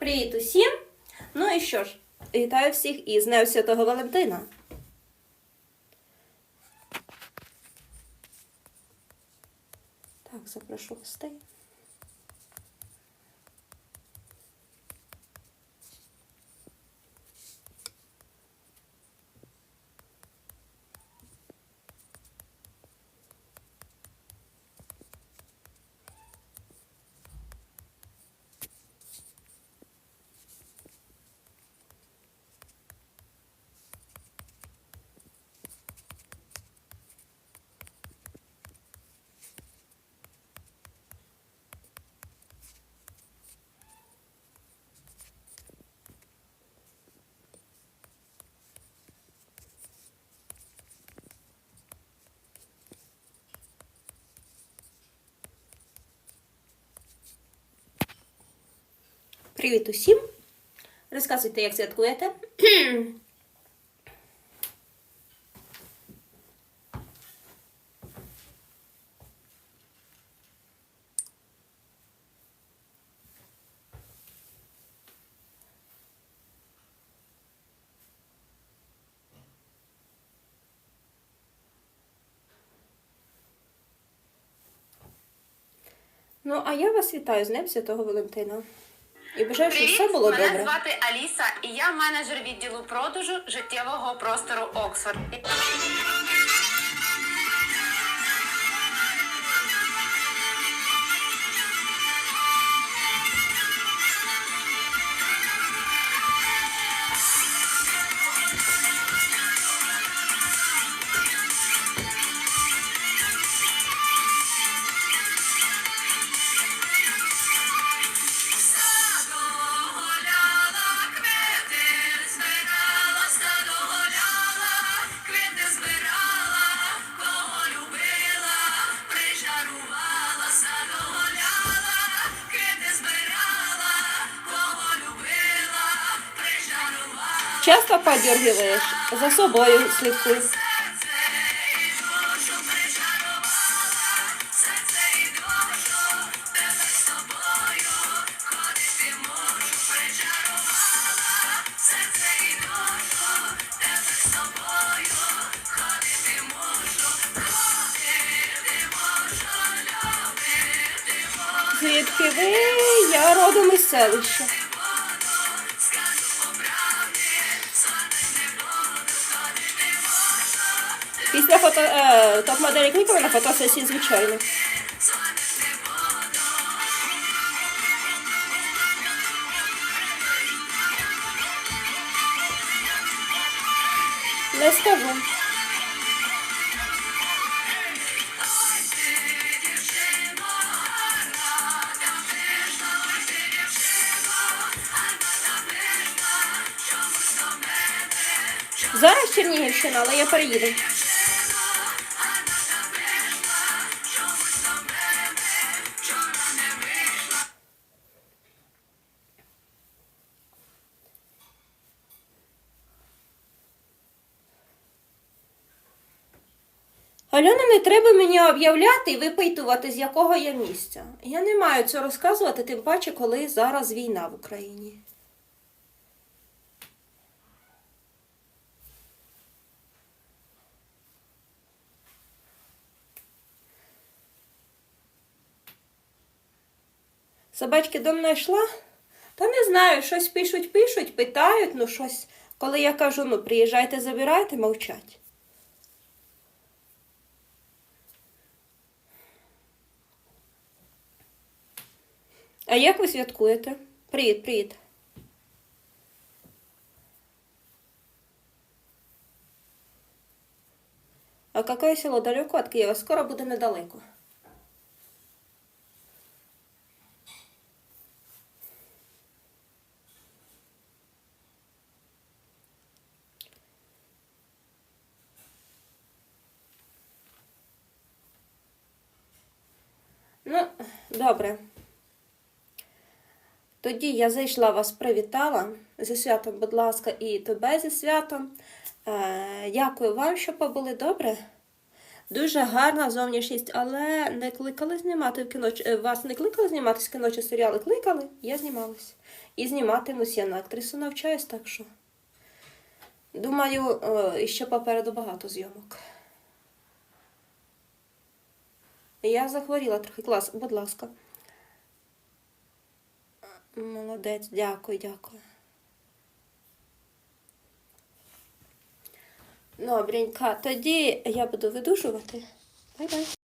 Привіт усім! Ну і що ж, вітаю всіх із Днем Святого Валентина. Так, запрошу гостей. Привіт усім! Розказуйте, як святкуєте. Ну, а я вас вітаю з Днем Святого Валентина. І бажаю, щоб все було мене добре. звати Аліса, і я менеджер відділу продажу життєвого простору Оксфорд. Можу, ходити можу, любити можу, Звідки ви? Я родом із селища. Після фото е, топ-моделі клікали на фотосесії, звичайно. Не скажу. Зараз Чернігівщина, але я переїду. Альона, не треба мені об'являти і випитувати, з якого я місця. Я не маю це розказувати, тим паче, коли зараз війна в Україні. Собачки до мною йшла? Та не знаю, щось пишуть, пишуть, питають, ну щось. Коли я кажу, ну приїжджайте, забирайте, мовчать. А як ви святкуєте? Привіт, привіт. А какое село далеко от Києва? Скоро буде недалеко. Ну, добре. Тоді я зайшла вас, привітала. Зі святом, будь ласка, і тебе зі святом. Е, дякую вам, що побули добре. Дуже гарна зовнішність, але не кликали знімати в кіно. Е, Вас не кликали зніматись в кіно чи серіали? Кликали, я знімалась. І зніматимусь я на актрису навчаюсь, так що. Думаю, ще попереду багато зйомок. Я захворіла трохи. Клас, будь ласка. Молодець, дякую, дякую. Добренька, тоді я буду видужувати. Бай-бай.